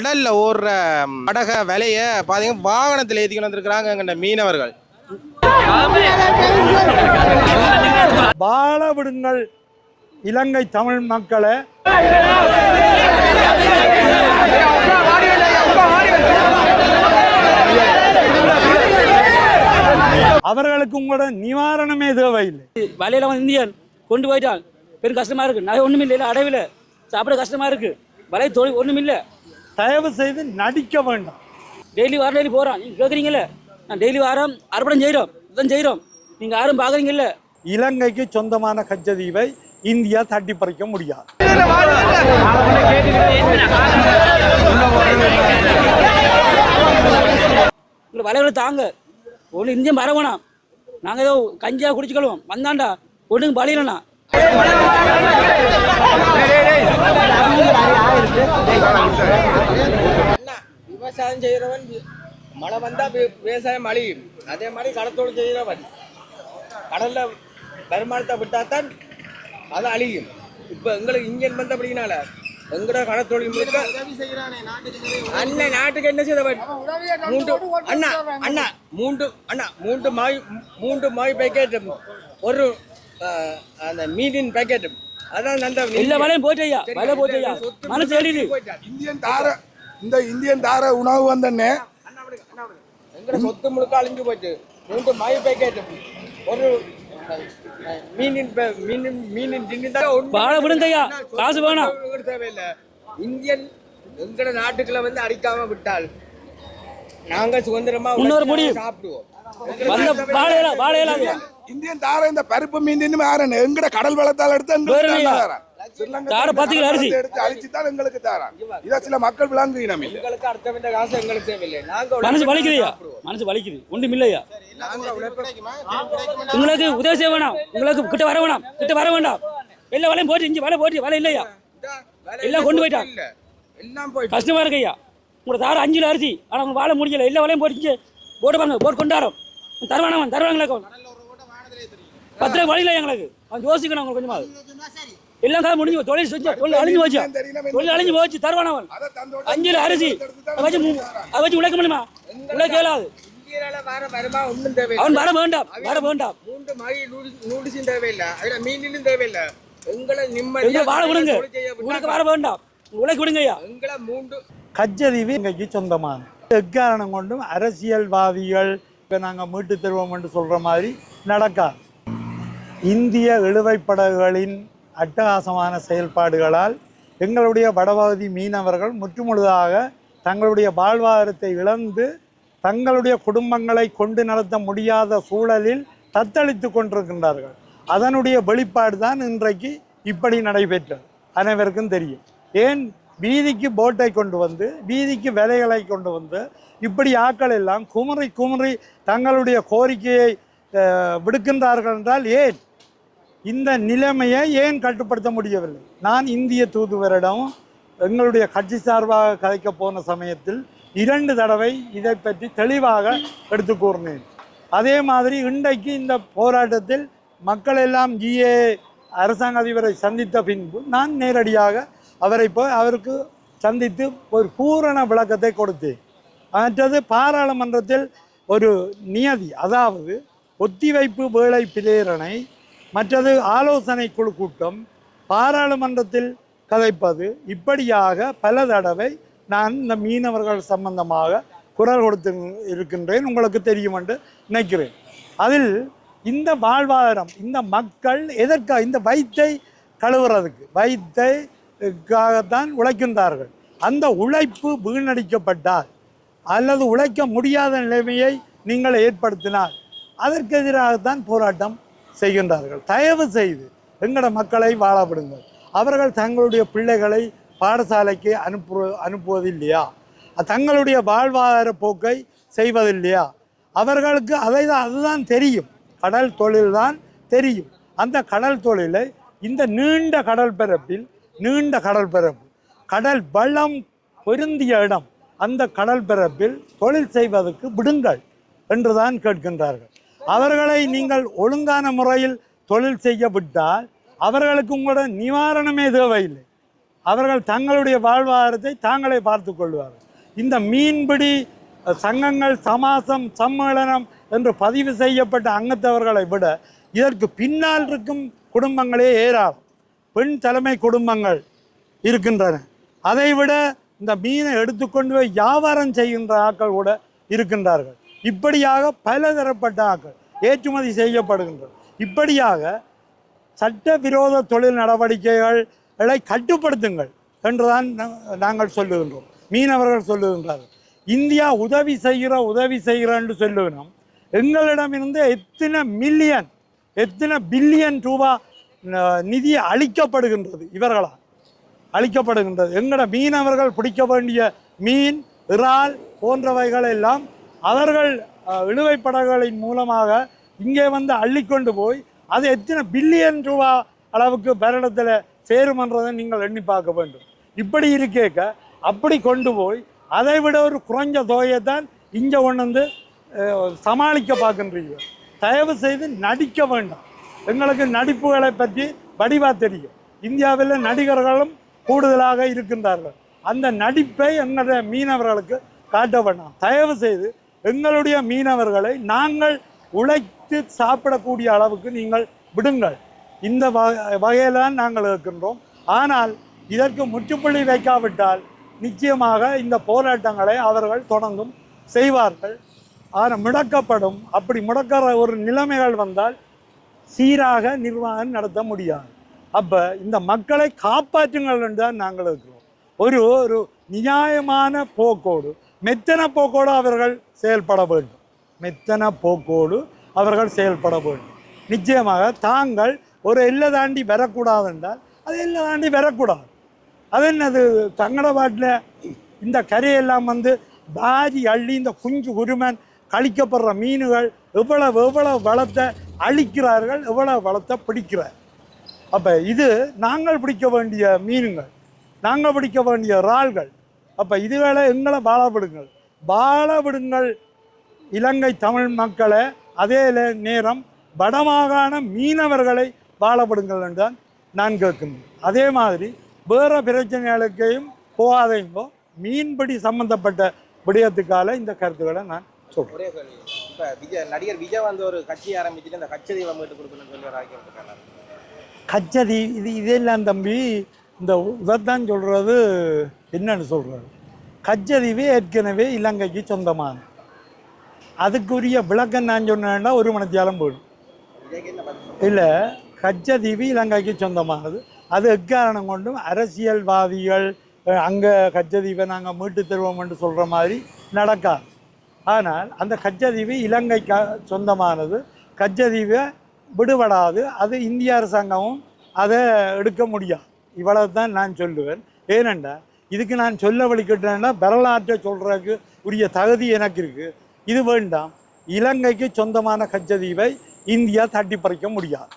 கடல்ல ஓடுற படக விலைய பாத்தீங்கன்னா வாகனத்தில் ஏற்றிக்கிட்டு வந்திருக்கிறாங்க மீனவர்கள். வாழ விடுங்கள் இலங்கை தமிழ் மக்களை. அவர்களுக்கு உங்களோட நிவாரணமே தேவையில்லை. வலையில வந்து இந்தியன் கொண்டு போயிட்டான். பெரும் கஷ்டமா இருக்கு. நகை ஒண்ணும் இல்லை அடைவில். சாப்பிட கஷ்டமா இருக்கு. வலை தொழில் ஒண்ணும் இல்லை தயவு செய்து நடிக்க வேண்டாம். டெய்லி வாரம் டெய்லி போறான் நீங்க கேக்குறீங்கல்ல? நான் டெய்லி வாரம் அர்ப்பணம் செய்றோம். இதான் செய்றோம். நீங்க யாரும் பாக்குறீங்கல்ல? இலங்கைக்கு சொந்தமான கச்சதீவை இந்தியா தட்டி பறிக்க முடியாது. உங்களை வலைகளை தாங்க. ஒன்று இந்தியன் வர வேணாம் நாங்கள் ஏதோ கஞ்சியாக குடிச்சுக்கொள்வோம். வந்தாண்டா? ஒன்றுங்க பலியிலண்ணா விவசாயம் செய்கிறவன் மழை வந்தா வி- விவசாயம் அழியும். அதே மாதிரி கடத்தோடு செய்கிறவன். கடல்ல வருமானத்தை விட்டாத்தான் அது அழியும். இப்ப எங்களுக்கு இங்கன் வந்த அப்படின்னால எங்கட கடத்தொழில் முழுக்க நாட்டுக்கு என்ன செய்தவன்? மூன்று அண்ணா அண்ணா மூன்று அண்ணா மூன்று மாய் மூன்று மாய் பேக்கெட் ஒரு அந்த மீனின் பேக்கெட் அதான் அந்த எல்லா வலையும் ஐயா வலை ஐயா மனசு எழுதி இந்தியன் தார இந்த இந்தியன் தார உணவு வந்தனே எங்கட சொத்து முழுக்க அழிஞ்சு போச்சு. மூன்று மாய பேக்கெட் ஒரு மீனின் மீனின் மீனின் தின்னு தான் வாழை விடுங்க ஐயா காசு வேணாம். தேவையில்லை. இந்தியன் எங்கட நாட்டுக்குள்ள வந்து அடிக்காம விட்டால் நாங்க சுதந்திரமா இன்னொரு முடியும். சாப்பிடுவோம். வந்த வாழையில வாழையில இந்தியன் தார இந்த பருப்பு மீன் தின்னு வேறன்னு எங்கட கடல் வளத்தால் எடுத்து எங்களுக்கு. ஸ்ரீலங்கா தார பத்து அரிசி. எடுத்து அழிச்சு தான் எங்களுக்கு தாரான் இதை சில மக்கள் விளங்கு இல்லை எங்களுக்கு அடுத்த வேண்டிய காசு எங்களுக்கு தேவையில்லை. நாங்க மனசு உழைச்சு வலிக்குது. மனசு ஒன்றும் இல்லையா? உங்களுக்கு உதவி செய்ய வேணாம். உங்களுக்கு கிட்ட வர வேணாம். கிட்ட வர வேண்டாம். எல்லா வலையும் போட்டு இஞ்சி வலை போட்டு வலை இல்லையா? எல்லாம் கொண்டு போயிட்டான். இல்ல. எல்லாம் போயிட்டு கஷ்டமா இருக்கு ஐயா. உங்களோட தார அஞ்சு அரிசி. ஆனால் உங்க வாழை முடியல எல்லா வலையும் போட்டு இங்கே போட்டு பாருங்க. போட்டு கொண்டாரோம். தருவானவன் தருவாங்களா பத்து ரூபா வழியில எங்களுக்கு. அவன் யோசிக்கணும் அவங்க கொஞ்சமா. எல்லாம் கதை முடிஞ்சு தொழில் செஞ்சு தொழில் அழிஞ்சு போச்சு. தொழில் அழிஞ்சு போச்சு தருவானவன். அஞ்சு அரிசி. அதை வச்சு அதை வச்சு உழைக்க முடியுமா? உழைக்க இயலாது. அவன் வர வேண்டாம் வர வேண்டாம். மூன்று தேவையில்லை அதுல மீனிலும் தேவையில்லை எங்களை வாழ விடுங்க. உங்களுக்கு வர வேண்டாம். உழைக்க விடுங்க ஐயா. எங்களை மூன்று கச்சதீவு சொந்தமான. எக்காரணம் கொண்டும் அரசியல்வாதிகள் இப்போ நாங்கள் மீட்டு தருவோம் என்று சொல்கிற மாதிரி நடக்காது இந்திய இழுவைப் படகுகளின் அட்டகாசமான செயல்பாடுகளால் எங்களுடைய வடபகுதி மீனவர்கள் முற்றுமுழுதாக தங்களுடைய வாழ்வாதாரத்தை இழந்து தங்களுடைய குடும்பங்களை கொண்டு நடத்த முடியாத சூழலில் தத்தளித்து கொண்டிருக்கின்றார்கள். அதனுடைய வெளிப்பாடு தான் இன்றைக்கு இப்படி நடைபெற்றது. அனைவருக்கும் தெரியும். ஏன் வீதிக்கு போட்டை கொண்டு வந்து வீதிக்கு விலைகளை கொண்டு வந்து இப்படி ஆட்கள் எல்லாம் குமரி குமரி தங்களுடைய கோரிக்கையை விடுக்கின்றார்கள் என்றால் ஏன்? இந்த நிலைமையை ஏன் கட்டுப்படுத்த முடியவில்லை? நான் இந்திய தூதுவரிடம் எங்களுடைய கட்சி சார்பாக கதைக்க போன சமயத்தில் இரண்டு தடவை இதை பற்றி தெளிவாக எடுத்து கூறினேன். அதே மாதிரி இன்றைக்கு இந்த போராட்டத்தில் மக்கள் எல்லாம் ஜிஏ அரசாங்க அதிபரை சந்தித்த பின்பு நான் நேரடியாக அவரை போய் அவருக்கு சந்தித்து ஒரு பூரண விளக்கத்தை கொடுத்தேன். மற்றது பாராளுமன்றத்தில் ஒரு நியதி அதாவது ஒத்திவைப்பு வேலை பிரேரணை மற்றது ஆலோசனை குழு கூட்டம் பாராளுமன்றத்தில் கதைப்பது இப்படியாக பல தடவை நான் இந்த மீனவர்கள் சம்பந்தமாக குரல் கொடுத்து இருக்கின்றேன் உங்களுக்கு தெரியும் என்று நினைக்கிறேன். அதில் இந்த வாழ்வாதாரம் இந்த மக்கள் எதற்காக இந்த வயிற்றை கழுவுறதுக்கு காகத்தான் உழைக்கின்றார்கள். அந்த உழைப்பு வீணடிக்கப்பட்டால் அல்லது உழைக்க முடியாத நிலைமையை நீங்கள் ஏற்படுத்தினால் அதற்கு எதிராகத்தான் போராட்டம் செய்கின்றார்கள். தயவு செய்து எங்களோட மக்களை வாழ விடுங்கள். அவர்கள் தங்களுடைய பிள்ளைகளை பாடசாலைக்கு அனுப்பு அனுப்புவதில்லையா? தங்களுடைய வாழ்வாதார போக்கை செய்வதில்லையா? அவர்களுக்கு அதை தான் அதுதான் தெரியும். கடல் தொழில் தான் தெரியும். அந்த கடல் தொழிலை இந்த நீண்ட கடல் பரப்பில் நீண்ட கடல் பரப்பு கடல் வளம் பொருந்திய இடம். அந்த கடல் பரப்பில் தொழில் செய்வதற்கு விடுங்கள் என்றுதான் கேட்கின்றார்கள். அவர்களை நீங்கள் ஒழுங்கான முறையில் தொழில் செய்ய விட்டால் அவர்களுக்கு உங்களோட நிவாரணமே தேவையில்லை. அவர்கள் தங்களுடைய வாழ்வாதாரத்தை தாங்களே பார்த்து கொள்வார்கள். இந்த மீன்பிடி சங்கங்கள் சமாசம் சம்மேளனம் என்று பதிவு செய்யப்பட்ட அங்கத்தவர்களை விட இதற்கு பின்னால் இருக்கும் குடும்பங்களே ஏராளம். பெண் தலைமை குடும்பங்கள் இருக்கின்றன. அதைவிட இந்த மீனை எடுத்துக்கொண்டு போய் வியாபாரம் செய்கின்ற ஆக்கள் கூட இருக்கின்றார்கள். இப்படியாக பலதரப்பட்ட ஆக்கள் ஏற்றுமதி செய்யப்படுகின்றன. இப்படியாக சட்டவிரோத தொழில் நடவடிக்கைகளை கட்டுப்படுத்துங்கள் என்றுதான் நாங்கள் சொல்லுகின்றோம். மீனவர்கள் சொல்லுகின்றார்கள். இந்தியா உதவி செய்கிற உதவி செய்கிற என்று சொல்லுகிறோம். எங்களிடமிருந்து எத்தனை மில்லியன் எத்தனை பில்லியன் ரூபா நிதி அளிக்கப்படுகின்றது இவர்களால் அளிக்கப்படுகின்றது எங்கட மீனவர்கள் பிடிக்க வேண்டிய மீன் இறால் போன்றவைகள் எல்லாம் அவர்கள் அஹ், படகுகளின் மூலமாக இங்கே வந்து அள்ளிக்கொண்டு போய் அது எத்தனை பில்லியன் ரூபா அளவுக்கு வருடத்தில் சேருமன்றதை நீங்கள் எண்ணி பார்க்க வேண்டும். இப்படி இருக்கேக்க அப்படி கொண்டு போய் அதை விட ஒரு குறைஞ்ச தொகையை தான் இங்கே கொண்டு வந்து சமாளிக்க பார்க்கின்றீங்க தயவு செய்து நடிக்க வேண்டாம். எங்களுக்கு நடிப்புகளை பற்றி வடிவாக தெரியும். இந்தியாவில் நடிகர்களும் கூடுதலாக இருக்கின்றார்கள். அந்த நடிப்பை எங்களுடைய மீனவர்களுக்கு காட்ட வேண்டாம் தயவு செய்து எங்களுடைய மீனவர்களை நாங்கள் உழைத்து சாப்பிடக்கூடிய அளவுக்கு நீங்கள் விடுங்கள். இந்த வகையில் தான் நாங்கள் இருக்கின்றோம். ஆனால் இதற்கு முற்றுப்புள்ளி வைக்காவிட்டால் நிச்சயமாக இந்த போராட்டங்களை அவர்கள் தொடர்ந்தும் செய்வார்கள். ஆனால் முடக்கப்படும். அப்படி முடக்கிற ஒரு நிலைமைகள் வந்தால் சீராக நிர்வாகம் நடத்த முடியாது. அப்போ இந்த மக்களை காப்பாற்றுங்கள் தான் நாங்கள் இருக்கிறோம். ஒரு ஒரு நியாயமான போக்கோடு மெத்தன போக்கோடு அவர்கள் செயல்பட வேண்டும். மெத்தன போக்கோடு அவர்கள் செயல்பட வேண்டும். நிச்சயமாக தாங்கள் ஒரு எல்லை தாண்டி வரக்கூடாது என்றால் அது எல்லை தாண்டி வரக்கூடாது. அது என்னது? தங்கட பாட்டில் இந்த கரையெல்லாம் வந்து பாரி அள்ளி இந்த குஞ்சு குருமன் கழிக்கப்படுற மீன்கள் எவ்வளவு எவ்வளவு வளத்தை அழிக்கிறார்கள் எவ்வளவு வளத்தை பிடிக்கிறார். அப்போ இது நாங்கள் பிடிக்க வேண்டிய மீனுங்கள் நாங்கள் பிடிக்க வேண்டிய இறால்கள். அப்போ இதுவேளை எங்களை வாழ விடுங்கள். வாழ விடுங்கள் இலங்கை தமிழ் மக்களை அதே நேரம் வடமாகாண மீனவர்களை வாழப்படுங்கள் விடுங்கள் என்றுதான் நான் கேட்கின்றேன். அதே மாதிரி வேறு பிரச்சனைகளுக்கையும் போகாதீங்கோ. மீன்பிடி சம்பந்தப்பட்ட விடயத்துக்கால இந்த கருத்துக்களை நான் சொல்கிறேன் இப்ப விஜய் நடிகர் விஜய் வந்து ஒரு கட்சி ஆரம்பிச்சுட்டு இந்த கட்சி தீபம் மீட்டு கொடுக்கணும்னு சொல்லி இருக்காங்க கச்சதி இது இதெல்லாம் தம்பி இந்த இதைத்தான் சொல்கிறது என்னன்னு சொல்கிறது கச்சதீவு ஏற்கனவே இலங்கைக்கு சொந்தமானது. அதுக்குரிய விளக்கம் நான் சொன்னேன்னா ஒரு மணித்தியாலம் போயிடும்? இல்லை கச்சதீவு இலங்கைக்கு சொந்தமானது. அது எக்காரணம் கொண்டும் அரசியல்வாதிகள் அங்கே கச்சதீவை நாங்கள் மீட்டு தருவோம் என்று சொல்கிற மாதிரி நடக்காது. ஆனால் அந்த கச்சதீவு இலங்கைக்கு சொந்தமானது. கச்சதீவை விடுபடாது. அது இந்திய அரசாங்கமும் அதை எடுக்க முடியாது. இவ்வளவு தான் நான் சொல்லுவேன். ஏனென்றால் இதுக்கு நான் சொல்ல வழிக்கிட்டேன்னா வரலாற்றை சொல்கிறதுக்கு உரிய தகுதி எனக்கு இருக்குது இது வேண்டாம். இலங்கைக்கு சொந்தமான கச்சதீவை இந்தியா தட்டி பறிக்க முடியாது.